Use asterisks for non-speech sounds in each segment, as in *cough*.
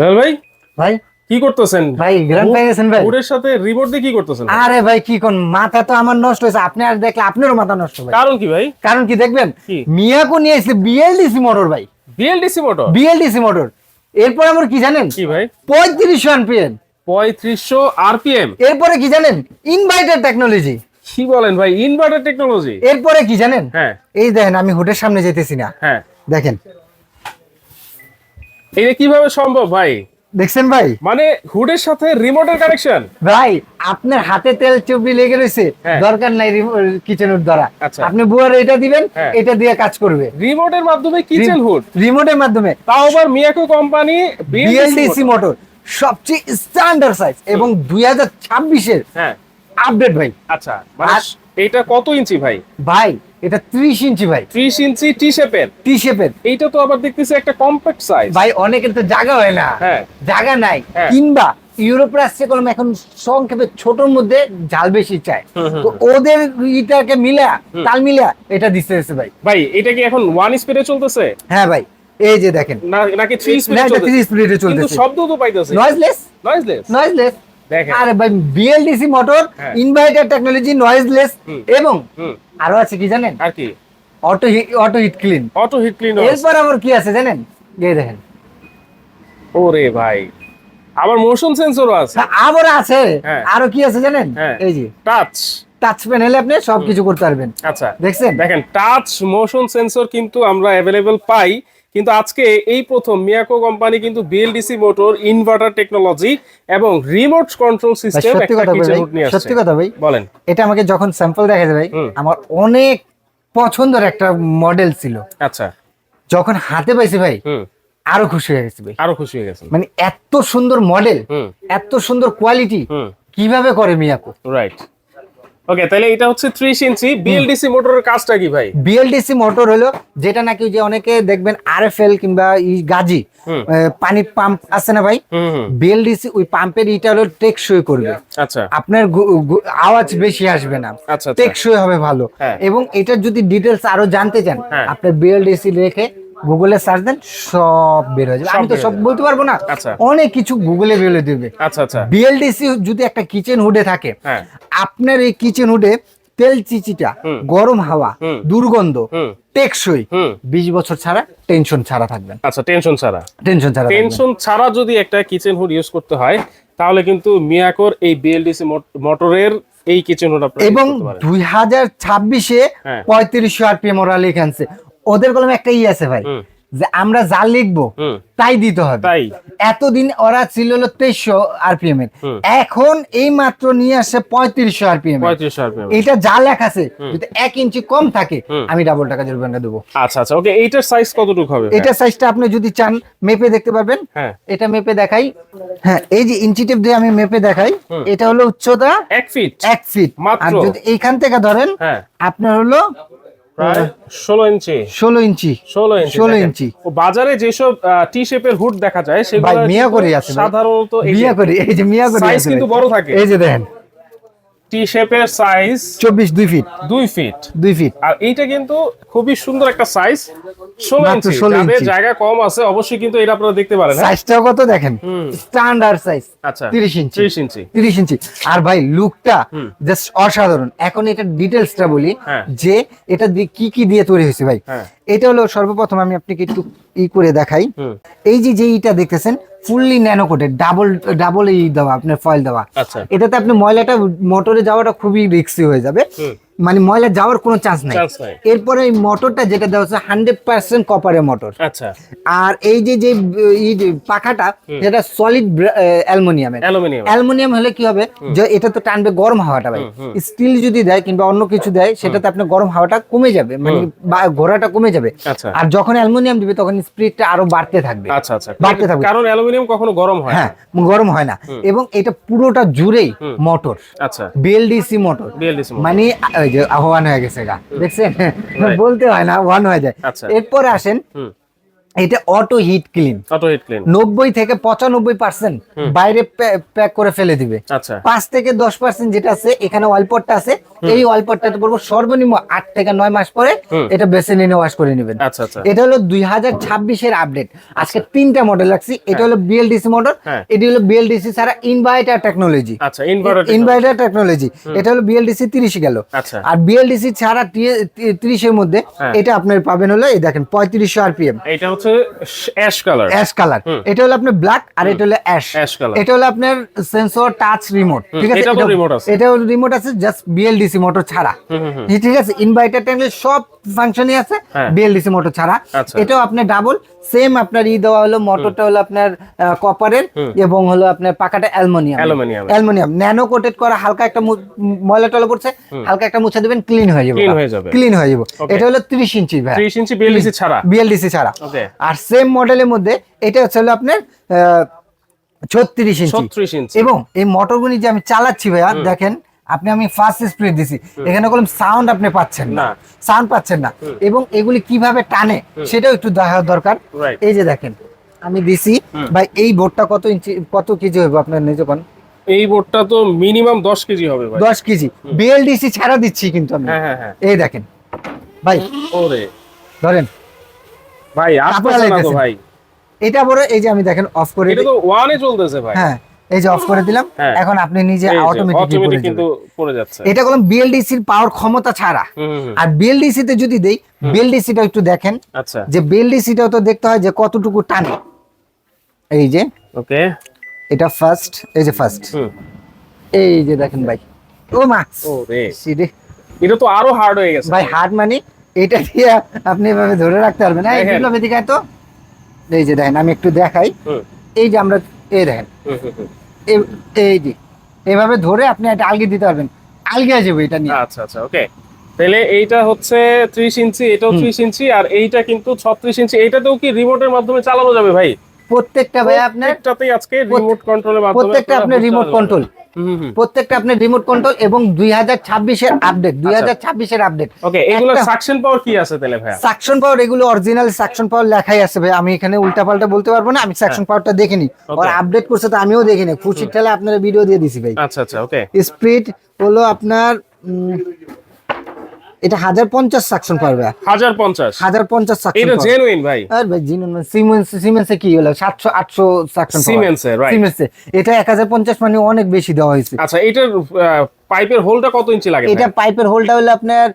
দয়াল ভাই? ভাই। কি করতেছেন? ভাই গ্র্যান্ড পেয়ে গেছেন ভাই। বোর্ডের সাথে রিমোট দিয়ে কি করতেছেন? আরে ভাই কি কোন মাথা তো আমার নষ্ট হয়েছে। আপনি আর দেখলে আপনারও মাথা নষ্ট ভাই কারণ কি ভাই? কারণ কি দেখবেন? কি? মিয়াকো নিয়ে এসেছে বিএলডিসি মোটর ভাই। বিএলডিসি মোটর বিএলডিসি মোটর এরপর আমার কি জানেন? কি ভাই? পঁয়ত্রিশশো আনপিএম পঁয়ত্রিশশো আরপিএম? এরপরে কি জানেন? ইনভাইটার টেকনোলজি কি বলেন ভাই? ইনভার্টার টেকনোলজি এরপরে কি জানেন? হ্যাঁ। এই দেখেন আমি হুটের সামনে যেতেছি না। হ্যাঁ। দেখেন এটা কীভাবে সম্ভব ভাই? দেখছেন ভাই? মানে হুডের সাথে রিমোটের কানেকশন ভাই আপনার হাতে তেল চুবড়ি লেগে রয়েছে হ্যাঁ। দরকার নাই কিচেনের দ্বারা। আচ্ছা। আপনি বুয়ার এটা দিবেন হ্যাঁ। এটা দিয়ে কাজ করবে। রিমোটের মাধ্যমে কিচেন হুড রিমোটের মাধ্যমে। তাও আবার মিয়াকো কোম্পানি বিএলডিসি মোটর সবচেয়ে স্ট্যান্ডার্ড সাইজ এবং দুই হাজার ছাব্বিশের হ্যাঁ। আপডেট ভাই। আচ্ছা মানে এটা কত ইঞ্চি ভাই? ভাই এটা ত্রিশ ইঞ্চি ভাই। ত্রিশ ইঞ্চি টি শেপের টি শেপের এইটা তো আবার দেখতেছি একটা কম্প্যাক্ট সাইজ ভাই অনেকের তো জায়গা হয় না। হ্যাঁ। জায়গা নাই। হ্যাঁ। কিংবা ইউরোপের আসছে কলম এখন সংক্ষেপে ছোটর মধ্যে ঝাল বেশি চায়। তো ওদের ইটাকে মিলা তাল মিলা এটা দিতে ভাই। ভাই এটা কি এখন ওয়ান স্পিডে চলতেছে? হ্যাঁ ভাই এই যে দেখেন। নাকি থ্রি স্পিডে চলতেছে? কিন্তু শব্দ তো পাইতেছে। নয়েজলেস নয়েজলেস নয়েজলেস আরে বিএলডিসি মোটর হ্যাঁ। ইনভার্টার টেকনোলজি নয়েজলেস এবং আরও আছে কি জানেন? আর কি? Auto auto heat clean auto heat clean এরপর আবার কি আছে জানেন? এই দেখেন। ওরে ভাই। আবার মোশন সেন্সরও আছে। আবার আছে। হ্যাঁ। আরও কি আছে জানেন? হ্যাঁ। এই যে। টাচ টাচ প্যানেলে আপনি সবকিছু করতে পারবেন। আচ্ছা। দেখছেন? দেখেন টাচ মোশন সেন্সর কিন্তু আমরা অ্যাভেলেবেল পাই কিন্তু আজকে এই প্রথম মিয়াকো কোম্পানি কিন্তু বিএলডিসি মোটর ইনভার্টার টেকনোলজি এবং রিমোট কন্ট্রোল সিস্টেম একটা কিচেন হুড নিয়ে সত্যি কথা ভাই। বলেন। এটা আমাকে যখন স্যাম্পল দেখা যায় ভাই আমার অনেক পছন্দের একটা মডেল ছিল। আচ্ছা। যখন হাতে পাইছি ভাই আরও খুশি হয়ে গেছি ভাই। আরও খুশি হয়ে গেছেন। মানে এত সুন্দর মডেল এত সুন্দর কোয়ালিটি কীভাবে করে মিয়াকো? রাইট ওকে তাহলে এটা হচ্ছে ত্রিশ ইঞ্চি বিএলডিসি মোটরের কাজটা কি ভাই? বিএলডিসি মোটর হলো যেটা নাকি যে অনেকে দেখবেন আরএফএল কিংবা গাজি পানির পাম্প আছে না ভাই? বিএলডিসি ওই পাম্পের ইটা হলো টেকসই করবে। আচ্ছা। আপনার আওয়াজ বেশি আসবে না। আচ্ছা আচ্ছা। টেকসই হবে ভালো। হ্যাঁ। এবং এটার যদি ডিটেলস আরও জানতে চান হ্যাঁ। আপনার বিএলডিসি রেখে গুগলে সার্চ দেন সব বের হয়ে যাবে। আমি তো সব বলতে পারব না। আচ্ছা। অনেক কিছু গুগলে বেরোলে দেবে আচ্ছা আচ্ছা। বিএলডিসি যদি একটা কিচেন হুডে থাকে হ্যাঁ। আপনার এই কিচেন হুডে তেল চিচিটা গরম হাওয়া দুর্গন্ধ টেকসই বিশ বছর ছাড়া টেনশন ছাড়া থাকবেন আচ্ছা টেনশন ছাড়া। টেনশন ছাড়া টেনশন ছাড়া যদি একটা কিচেন হুড ইউজ করতে হয় তাহলে কিন্তু মিয়াকোর এই বিএলডিসি মোটরের এই কিচেন হুড এবং। দুই হাজার ছাব্বিশে আরপিএম ওরা লিখানছে ওদের কলমে একটা ই আছে ভাই যে আমরা যা লিখব তাই দিতে হবে। এতদিন ওরা ছিল হলো তেইশশো আরপিএম এর। এখন এই মাত্র নিয়ে আসে পঁয়ত্রিশশো আরপিএম এটা যা লেখা আছে যদি এক ইঞ্চি কম থাকে আমি ডাবল টাকা জরিমানা দেবো। আচ্ছা আচ্ছা ওকে এইটার সাইজ কতটুকু হবে? এটা সাইজটা আপনি যদি চান মেপে দেখতে পারবেন। হ্যাঁ। এটা মেপে দেখাই। হ্যাঁ এই যে ইঞ্চি টেপ দিয়ে আমি মেপে দেখাই এটা হলো উচ্চতা এক ফিট এক ফিট আর যদি এইখান থেকে ধরেন হ্যাঁ। আপনার হলো প্রায় ষোলো ইঞ্চি। ষোলো ইঞ্চি। ষোলো ইঞ্চি 16 ইঞ্চি। ও বাজারে যেসব টি শেপের হুড দেখা যায় সেগুলো মিয়া করে আছে সাধারণত মিয়া করি এই যে মিয়া করি সাইজ কিন্তু বড় থাকে। এই যে দেখেন টি শেপের সাইজ চব্বিশ দুই ফিট দুই ফিট দুই ফিট আর এইটা কিন্তু খুবই সুন্দর একটা সাইজ ষোলো মাত্র ইঞ্চি যাদের জায়গা কম আছে অবশ্যই কিন্তু এটা আপনারা দেখতে পারেন হ্যাঁ? সাইজটাও কত দেখেন। স্ট্যান্ডার্ড সাইজ আচ্ছা। তিরিশ ইঞ্চি ত্রিশ ইঞ্চি তিরিশ ইঞ্চি আর ভাই লুকটা জাস্ট অসাধারণ। এখন এটা ডিটেলসটা বলি হ্যাঁ। যে এটা দিয়ে কি কি দিয়ে তৈরি হয়েছে ভাই? হ্যাঁ। এটা হলো সর্বপ্রথম আমি আপনাকে একটু ই করে দেখাই। এই যে যে ইটা দেখতেছেন fully nano coated double double ই দেওয়া আপনার ফয়েল দেওয়া। আচ্ছা। এটাতে আপনি ময়লাটা মোটরে যাওয়াটা খুবই রিক্সি হয়ে যাবে। মানে ময়লা যাওয়ার কোনো চান্স নাই। এরপরে এই মোটরটা যেটা দেওয়া হচ্ছে হান্ড্রেড পার্সেন্ট কপারের মোটর আচ্ছা। আর এই যে যে পাখাটা যেটা সলিড অ্যালুমিনিয়ামের। অ্যালুমিনিয়াম। অ্যালুমিনিয়াম হলে কি হবে? যে এটা তো টানবে গরম হাওয়াটা ভাই। স্টিল যদি দেয় কিংবা অন্য কিছু দেয় সেটাতে আপনার গরম হাওয়াটা কমে যাবে। মানে ঘোরাটা কমে যাবে। আচ্ছা। আর যখন অ্যালুমিনিয়াম দিবে তখন স্পিডটা আরও বাড়তে থাকবে। আচ্ছা আচ্ছা। বাড়তে থাকবে। কারণ অ্যালুমিনিয়াম কখনো গরম হয় হ্যাঁ গরম হয় না। এবং এটা পুরোটা জুড়েই। মোটর আচ্ছা। বিএলডিসি মোটর মানে যে আহ্বান হয়ে গেছে গা। দেখছেন? বলতে হয় না ওয়ান হয়ে যায়। আচ্ছা। এরপরে আসেন এটা auto heat clean auto heat clean নব্বই থেকে পঁচানব্বই পার্সেন্ট বাইরে প্যাক করে ফেলে দিবে। আচ্ছা। পাঁচ থেকে দশ পার্সেন্ট যেটা আছে এখানে ওয়ালপটটা আছে এই ওয়ালপটটাতে পড়ব সর্বনিম্ন আট থেকে নয় মাস পরে এটা বেছে নিয়ে ওয়াশ করে নেবেন। আচ্ছা আচ্ছা। এটা হলো দুই হাজার ছাব্বিশের আপডেট আজকে তিনটা মডেল রাখছি এটা হলো বিএলডিসি মডেল হ্যাঁ। এটি হলো বিএলডিসি ছাড়া ইনভার্টার টেকনোলজি আচ্ছা ইনভার্টার টেকনোলজি এটা হলো বিএলডিসি তিরিশ গেল। আচ্ছা। আর বিএলডিসি ছাড়া তিরিশের মধ্যে হ্যাঁ। এটা আপনার পাবেন হলো এই দেখেন পঁয়ত্রিশশো আরপিএম এটা হচ্ছে অ্যাশ কালার অ্যাশ কালার এটা হলো আপনার ব্ল্যাক আর এটা হলো অ্যাশ অ্যাশ কালার এটা হলো আপনার সেন্সর টাচ রিমোট ঠিক আছে? এটা- remote আছে। এটাও রিমোট আছে জাস্ট বিএলডিসি মোটর ছাড়া। ঠিক আছে? ইনভার্টার ট্যাঙ্গের সব ফাংশনই আছে হ্যাঁ। বিএলডিসি মোটর ছাড়া। আচ্ছা। এটাও আপনার ডাবল সেম আপনার ই দেওয়া হলো মোটরটা হলো আপনার কপারের এবং হলো আপনার পাকাটা অ্যালুমিনিয়াম। অ্যালুমিনিয়াম ন্যানো কোটেড করা হালকা একটা ময়লা টলা পড়ছে হালকা একটা মুছে দেবেন ক্লিন হয়ে যাবে হয়ে। ক্লিন হয়ে যাবে। এটা হলো 30 ইঞ্চি ভাই। 30 ইঞ্চি বিএলডিসি ছাড়া। বিএলডিসি ছাড়া। আর সেম মডেলের মধ্যে এটা হচ্ছে হলো আপনার ছত্রিশ ইঞ্চি। 36 ইঞ্চি। এবং এই মোটরগুলি যে আমি চালাচ্ছি ভাইয়া দেখেন আপনি আমি ফার্স্ট স্পিড দিছি। এখানে বললাম সাউন্ড আপনি পাচ্ছেন না। সাউন্ড পাচ্ছেন না। এবং এগুলি কীভাবে টানে সেটাও একটু দেখা দরকার। এই যে দেখেন আমি দিছি। ভাই এই বোর্ডটা কত ইঞ্চি কত কেজি হবে আপনার নিজে কোন? এই বোর্ডটা তো মিনিমাম 10 কেজি হবে ভাই। দশ কেজি। বিএলডিসি ছাড়া দিচ্ছি কিন্তু আমি। হ্যাঁ হ্যাঁ হ্যাঁ। এই দেখেন। ভাই ওরে। ধরেন। ভাই আসতেছে না তো ভাই। এটা বড় এই যে আমি দেখেন অফ করে এটা তো ওয়ানে চলতেছে ভাই। হ্যাঁ। এই যে অফ করে দিলাম হ্যাঁ। এখন আপনি নিজে অটোমেটিক কিন্তু পড়ে যাচ্ছে। এটা কোনো বিএলডিসির পাওয়ার ক্ষমতা ছাড়া। আর বিএলডিসি তে যদি দেই বিএলডিসি টা একটু দেখেন আচ্ছা। যে বিএলডিসি টাও তো দেখতে হয় যে কতটুকু টানে। এই যে ওকে। এটা ফার্স্ট এই যে ফার্স্ট এই যে দেখেন ভাই। ও মা! ও ওরে সিডে এটা তো আরও হার্ড হয়ে গেছে। ভাই হার্ড মানে এটা দিয়ে আপনি এভাবে ধরে রাখতে পারবেন। না এই দেখেন। এদিকে তো। এই যে দেখেন আমি একটু দেখাই। এই যে আমরা এই দেখেন। এই- যে এভাবে ধরে আপনি এটা আলগি দিতে পারবেন। আলগে যাবে এটা নিয়ে। আচ্ছা আচ্ছা ওকে তাহলে এইটা হচ্ছে 30 ইঞ্চি এটাও 30 ইঞ্চি আর এইটা কিন্তু 36 ইঞ্চি। এইটাতেও কি রিমোটের মাধ্যমে চালানো যাবে ভাই? প্রত্যেকটা ভাই আপনার প্রত্যেকটাতেই আজকে রিমোট কন্ট্রোলের মাধ্যমে প্রত্যেকটা আপনার রিমোট কন্ট্রোল প্রত্যেকটা আপনার রিমোট কন্ট্রোল এবং দুই হাজার ছাব্বিশের আপডেট দুই হাজার ছাব্বিশের আপডেট ওকে এগুলো সাকশন পাওয়ার কি আছে তাহলে ভাইয়া? সাকশন পাওয়ার এগুলো অরিজিনাল সাকশন পাওয়ার লেখাই আছে ভাই। আমি এখানে উল্টা পাল্টা বলতে পারব না আমি সাকশন পাওয়ারটা দেখিনি। হ্যাঁ। আর আপডেট করছে তো আমিও দেখিনি। খুশির ঠেলে আপনারা ভিডিও দিয়ে দিছি ভাই। আচ্ছা আচ্ছা ওকে স্পিড হলো আপনার এটা হাজার পঞ্চাশ সাকশন পারবে ভাই হাজার পঞ্চাশ। হাজার পঞ্চাশ সাকশন এটা জেনুইন ভাই। আর ভাই জিনুন সিমেন্স সিমেন্সে কি হলো? সাতশো আটশো সাকশন সিমেন্সে রাইট সিমেন্সে এটা এক হাজার পঞ্চাশ মানে অনেক বেশি দেওয়া হয়েছে। আচ্ছা এটার পাইপের হোলটা কত ইঞ্চি লাগে এটা? পাইপের হোলটা হলো আপনার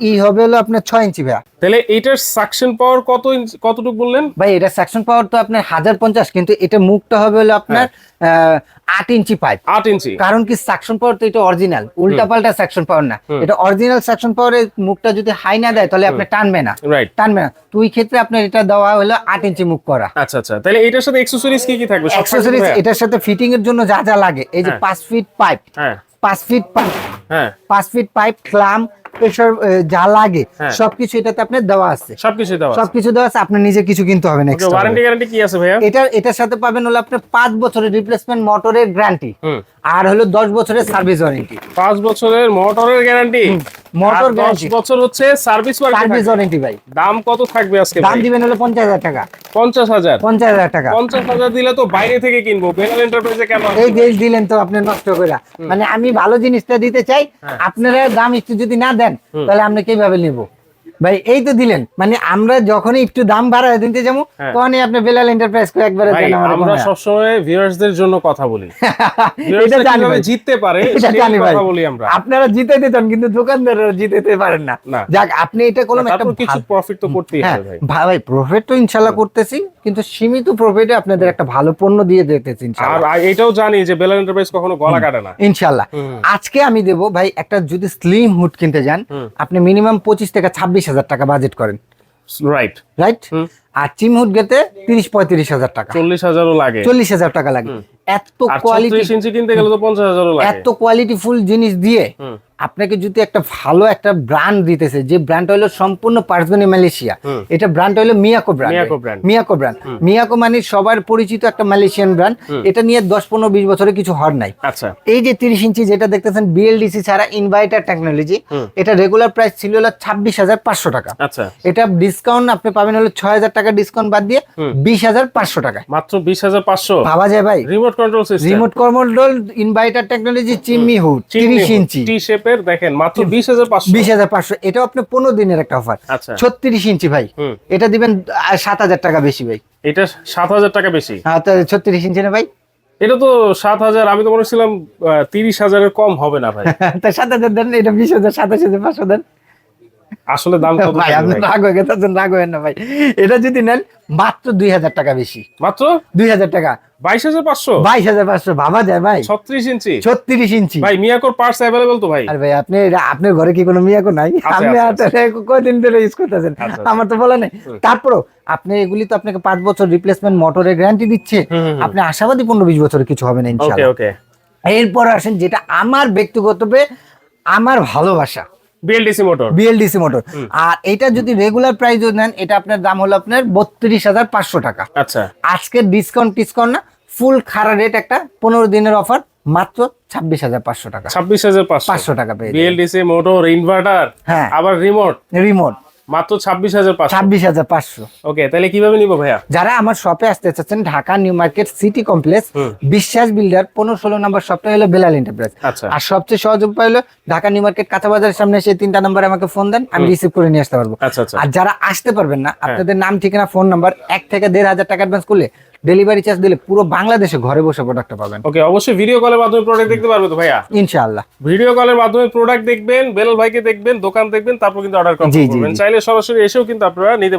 ই- হবে হলো আপনার ছয় ইঞ্চি ভাইয়া। তাহলে এটার সাকশন পাওয়ার কত কতটুকু বললেন? ভাই এটা সেকশন পাওয়ার তো আপনার হাজার পঞ্চাশ কিন্তু এটা মুখটা হবে হলো আপনার হ্যাঁ। আট ইঞ্চি পাইপ আট ইঞ্চি। কারণ কি সাকশন পাওয়ার তো এটা অরিজিনাল উল্টা পাল্টা সেকশন পাওয়ার না। এটা অরিজিনাল সেকশন পাওয়ারের মুখটা যদি হাই না দেয় তাহলে আপনি টানবে না। টানবে না। তুই ক্ষেত্রে আপনার এটা দেওয়া হলো আট ইঞ্চি মুখ করা। আচ্ছা আচ্ছা। তাহলে এটার সাথে এক্সেসরিজ কি কি থাকবে? অ্যাক্সেসরিজ? এটার সাথে ফিটিং এর জন্য যা যা লাগে। এই যে হ্যাঁ। পাঁচ ফিট পাইপ হ্যাঁ। পাঁচ ফিট পাইপ হ্যাঁ। পাঁচ ফিট পাইপ ক্লাম প্রেশার যা লাগে হ্যাঁ। সবকিছু এটাতে আপনার দেওয়া আছে। সবকিছু দেওয়া সবকিছু দেওয়া আছে আপনি নিজে কিছু কিনতে হবে না ওয়ারেন্টি গ্যারান্টি কি আছে ভাইয়া? এটার এটার সাথে পাবেন হলো আপনার পাঁচ বছরের রিপ্লেসমেন্ট মোটরের গ্যারান্টি আর হলো দশ বছরের সার্ভিস ওয়ারেন্টি পাঁচ বছরের মোটরের গ্যারান্টি মোটর দশ গ্যারান্টি বছর হচ্ছে সার্ভিস সার্ভিস ওয়ারেন্টি ভাই। দাম কত থাকবে আজকে দাম দিবেন হলো পঞ্চাশ হাজার টাকা। পঞ্চাশ হাজার? পঞ্চাশ হাজার টাকা। পঞ্চাশ হাজার দিলে তো বাইরে থেকে কিনবো। বেনাল এন্টারপ্রাইজে কেন এই দিলেন তো আপনি নষ্ট করে। মানে আমি ভালো জিনিসটা দিতে চাই হ্যাঁ। আপনারা দাম একটু যদি না দেন তাহলে আমরা কীভাবে নিব? ভাই এই তো দিলেন। মানে আমরা যখনই একটু দাম বাড়ায় দিতে যাব হ্যাঁ। তখনই আপনি বেলাল এন্টারপ্রাইজ একবারে দেন আমার আমরা সবসময় ভিউয়ার্সদের জন্য কথা বলি। *laughs* এটা জানি ভাই। জিততে পারে এটা জানি ভাই। কথা বলি আমরা। আপনারা জিতে দিতেন কিন্তু দোকানদাররা জিতেতে পারেন না। যাক আপনি এটা করলেন একটা কিছু প্রফিট তো করতেই হ্যাঁ হবে ভাই। ভাই প্রফিট তো ইনশাল্লাহ করতেছি কিন্তু সীমিত প্রফিটে আপনাদের একটা ভালো পণ্য দিয়ে যেতেছি আর ইনশাল্লাহ। আর এটাও জানি যে বেলাল এন্টারপ্রাইজ কখনো গলা কাটে না। ইনশাল্লাহ। হুম। আজকে আমি দেবো ভাই একটা যদি স্লিম হুড কিনতে যান আপনি মিনিমাম পঁচিশ থেকে ছাব্বিশ হাজার টাকা বাজেট করেন। রাইট রাইট আর চিম হুড গেতে তিরিশ পঁয়ত্রিশ হাজার টাকা। চল্লিশ হাজারও লাগে। চল্লিশ হাজার টাকা লাগে। এত কোয়ালিটি ইঞ্চি কিনতে গেলে তো পঞ্চাশ হাজারও লাগে। এত কোয়ালিটি ফুল জিনিস দিয়ে। আপনাকে যদি একটা ভালো একটা ব্র্যান্ড দিতেছে যে ব্র্যান্ড হলো সম্পূর্ণ পার্সগনি মালয়েশিয়া এটা ব্র্যান্ড হলো Miyako brand Miyako brand Miyako মানে সবার পরিচিত একটা মালয়েশিয়ান ব্র্যান্ড এটা নিয়ে দশ পনেরো বিশ বছরে কিছু হর নাই। আচ্ছা। এই যে তিরিশ ইঞ্চি যেটা দেখতেছেন বিএলডিসি ছাড়া ইনভার্টার টেকনোলজি এটা রেগুলার প্রাইস ছিল হলো ছাব্বিশ হাজার পাঁচশো টাকা। আচ্ছা। এটা ডিসকাউন্ট আপনি পাবেন হলো ছয় হাজার টাকা ডিসকাউন্ট বাদ দিয়ে বিশ হাজার পাঁচশো টাকা মাত্র বিশ হাজার পাঁচশো? ভাবা যায় ভাই। Remote control system remote control inverter technology chimney hood তিরিশ ইঞ্চি। টি শেপের দেখেন মাত্র বিশ হাজার পাঁচশো। বিশ হাজার পাঁচশো। এটাও আপনি পনেরো দিনের একটা অফার আচ্ছা। ছত্রিশ ইঞ্চি ভাই। এটা দিবেন সাত হাজার টাকা বেশি ভাই। এটা সাত হাজার টাকা বেশি। ছত্রিশ ইঞ্চি না ভাই? এটা তো সাত হাজার আমি তো মনে ছিলাম তিরিশ হাজারের কম হবে না ভাই। *laughs* তা সাত হাজার দেন এটা বিশ হাজার সাতাশ হাজার পাঁচশো দেন। আসলে দাম কত ভাই আপনি রাগ হয়ে গেছেন রাগ হবেন না ভাই। এটা যদি নেন মাত্র দুই হাজার টাকা বেশি। মাত্র? দুই হাজার টাকা। বাইশ হাজার পাঁচশো? বাইশ হাজার পাঁচশো ভাবা যায় ভাই। ছত্রিশ ইঞ্চি? ছত্রিশ ইঞ্চি। ভাই মিয়াকোর পার্টস অ্যাভেলেবল তো ভাই। আর ভাই আপনি আপনার ঘরে কি কোনো মিয়াকো নাই? আপনি আছে, ধরে ইউজ করতেছেন? আমার তো বলা নেই। তারপরও আপনি এগুলি তো আপনাকে পাঁচ বছর রিপ্লেসমেন্ট মোটরের গ্যারান্টি দিচ্ছে। হুম, হুম, হুম। আপনি আশাবাদী পনেরো বিশ বছরে কিছু হবে না ইনশাআল্লাহ। এরপর আসেন যেটা আমার ব্যক্তিগত আমার ভালোবাসা। বিএলডিসি মোটর বিএলডিসি মোটর আর এটা যদি রেগুলার প্রাইস নেন এটা আপনার দাম হলো আপনার বত্রিশ হাজার পাঁচশো টাকা। আচ্ছা। আজকের ডিসকাউন্ট টিসকাউন্ট না ফুল খারা রেট একটা পনেরো দিনের অফার মাত্র ছাব্বিশ হাজার পাঁচশো টাকা। ছাব্বিশ হাজার পাঁচশো। টাকা পেয়ে বিএলডিসি মোটর ইনভার্টার হ্যাঁ। আবার রিমোট রিমোট মাত্র ছাব্বিশ হাজার ছাব্বিশ হাজার পাঁচশো। ওকে তাহলে কীভাবে নিবো ভাইয়া? যারা আমার শপে আসতে চাচ্ছেন Dhaka New Market City Complex Biswas builder পনেরো ষোলো নম্বর শপটা হলো বেলাল এন্টারপ্রাইজ আচ্ছা। আর সবচেয়ে সহজ উপায় হলো ঢাকা নিউ মার্কেট কাঁচা বাজারের সামনে এসে তিনটা নাম্বারে আমাকে ফোন দেন আমি রিসিভ করে নিয়ে আসতে পারব। আচ্ছা আচ্ছা। আর যারা আসতে পারবেন না আপনাদের নাম ঠিকানা ফোন নাম্বার এক থেকে দেড় হাজার টাকা অ্যাডভান্স করলে ডেলিভারি চার্জ দিলে পুরো বাংলাদেশে ঘরে বসে প্রোডাক্টটা পাবেন। ওকে অবশ্যই ভিডিও কলের মাধ্যমে প্রোডাক্ট দেখতে পারবে তো ভাইয়া? ইনশাআল্লাহ। ভিডিও কলের মাধ্যমে প্রোডাক্ট দেখবেন বেলাল ভাইকে দেখবেন দোকান দেখবেন তারপর কিন্তু অর্ডার করবেন। চাইলে সরাসরি এসেও কিন্তু আপনারা নিতে পারবেন